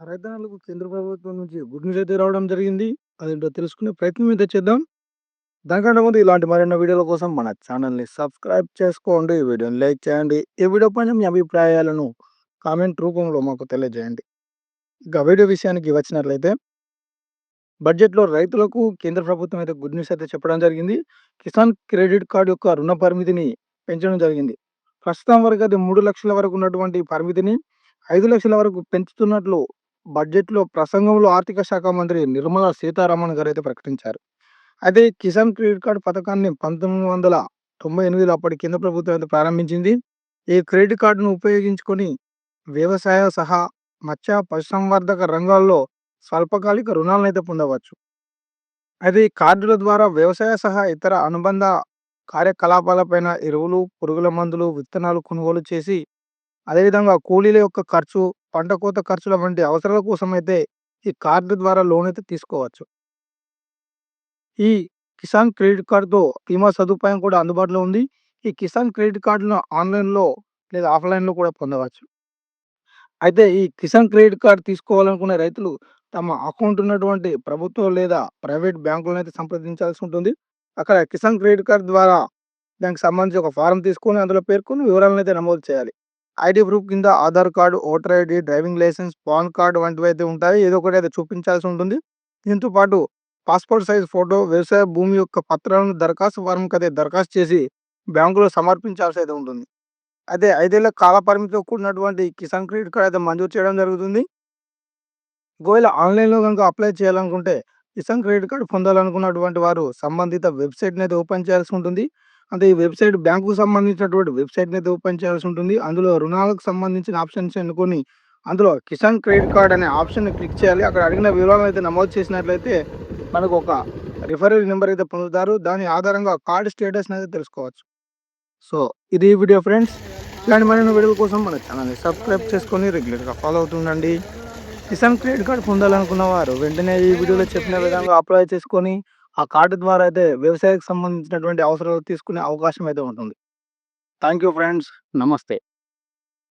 రైతన్నలకు కేంద్ర ప్రభుత్వం నుంచి గుడ్ న్యూస్ అయితే రావడం జరిగింది. అదేంటో తెలుసుకునే ప్రయత్నం అయితే చేద్దాం. దానికంటే ముందు ఇలాంటి మరిన్న వీడియోల కోసం మన ఛానల్‌ని సబ్స్క్రైబ్ చేసుకోండి. వీడియోని లైక్ చేయండి. ఈ వీడియో పైన మీ అభిప్రాయాలను కామెంట్ రూపంలో మాకు తెలియజేయండి. ఇక వీడియో విషయానికి వచ్చినట్లయితే బడ్జెట్‌లో రైతులకు కేంద్ర ప్రభుత్వం అయితే గుడ్ న్యూస్ అయితే చెప్పడం జరిగింది. కిసాన్ క్రెడిట్ కార్డ్ యొక్క రుణ పరిమితిని పెంచడం జరిగింది. ప్రస్తుతం వరకు అది మూడు లక్షల వరకు ఉన్నటువంటి పరిమితిని ఐదు లక్షల వరకు పెంచుతున్నట్లు బడ్జెట్‌లో ప్రసంగంలో ఆర్థిక శాఖ మంత్రి నిర్మలా సీతారామన్ గారు అయితే ప్రకటించారు. అయితే కిసాన్ క్రెడిట్ కార్డు పథకాన్ని 1998లో అప్పటి కేంద్ర ప్రభుత్వం అయితే ప్రారంభించింది. ఈ క్రెడిట్ కార్డును ఉపయోగించుకొని వ్యవసాయ సహా మత్స్య, పశుసంవర్ధక రంగాల్లో స్వల్పకాలిక రుణాలనైతే పొందవచ్చు. అయితే ఈ కార్డుల ద్వారా వ్యవసాయ సహా ఇతర అనుబంధ కార్యకలాపాలపైన ఎరువులు, పురుగుల మందులు, విత్తనాలు కొనుగోలు చేసి అదేవిధంగా కూలీల యొక్క ఖర్చు, పంట కోత ఖర్చుల వంటి అవసరాల కోసం అయితే ఈ కార్డు ద్వారా లోన్ అయితే తీసుకోవచ్చు. ఈ కిసాన్ క్రెడిట్ కార్డుతో బీమా సదుపాయం కూడా అందుబాటులో ఉంది. ఈ కిసాన్ క్రెడిట్ కార్డును ఆన్‌లైన్‌లో లేదా ఆఫ్‌లైన్‌లో కూడా పొందవచ్చు. అయితే ఈ కిసాన్ క్రెడిట్ కార్డు తీసుకోవాలనుకునే రైతులు తమ అకౌంట్ ఉన్నటువంటి ప్రభుత్వ లేదా ప్రైవేట్ బ్యాంకులనైతే సంప్రదించాల్సి ఉంటుంది. అక్కడ కిసాన్ క్రెడిట్ కార్డు ద్వారా దానికి సంబంధించి ఒక ఫారం తీసుకొని అందులో పేర్కొని వివరాలను అయితే నమోదు చేయాలి. ఐడి ప్రూఫ్ కింద Aadhaar card voter ID driving licence, PAN card వంటివి అయితే ఉంటాయి. ఏదో ఒకటి అయితే చూపించాల్సి ఉంటుంది. దీంతో పాటు పాస్‌పోర్ట్ సైజ్ ఫోటో, వ్యవసాయ భూమి యొక్క పత్రాలను దరఖాస్తు ఫారంకైతే దరఖాస్తు చేసి బ్యాంకులో సమర్పించాల్సి అయితే ఉంటుంది. అయితే ఐదేళ్ళ కాల పరిమితితో కూడినటువంటి కిసాన్ క్రెడిట్ కార్డు అయితే మంజూరు చేయడం జరుగుతుంది. ఒకవేళ ఆన్‌లైన్‌లో కనుక అప్లై చేయాలనుకుంటే కిసాన్ క్రెడిట్ కార్డు పొందాలనుకున్నటువంటి వారు సంబంధిత వెబ్‌సైట్‌ని అయితే ఓపెన్ చేయాల్సి ఉంటుంది. అంటే ఈ వెబ్‌సైట్ బ్యాంకుకు సంబంధించినటువంటి వెబ్‌సైట్‌ని అయితే ఓపెన్ చేయాల్సి ఉంటుంది. అందులో రుణాలకు సంబంధించిన ఆప్షన్స్ ఎన్నుకొని అందులో కిసాన్ క్రెడిట్ కార్డ్ అనే ఆప్షన్‌ని క్లిక్ చేయాలి. అక్కడ అడిగిన వివరాలనైతే నమోదు చేసినట్లయితే మనకు ఒక రిఫరల్ నెంబర్ అయితే పొందుతారు. దాని ఆధారంగా కార్డ్ స్టేటస్‌ని అయితే తెలుసుకోవచ్చు. సో ఇది వీడియో ఫ్రెండ్స్. ఇలాంటి మరిన్ని వీడియోల కోసం మన ఛానల్‌ని సబ్స్క్రైబ్ చేసుకొని రెగ్యులర్‌గా ఫాలో అవుతుండండి. కిసాన్ క్రెడిట్ కార్డ్ పొందాలనుకున్న వారు వెంటనే ఈ వీడియోలో చెప్పిన విధంగా అప్లై చేసుకొని ఆ కార్డు ద్వారా అయితే వ్యవసాయకు సంబంధించినటువంటి అవసరాలు తీసుకునే అవకాశం అయితే ఉంటుంది. Thank you friends. నమస్తే.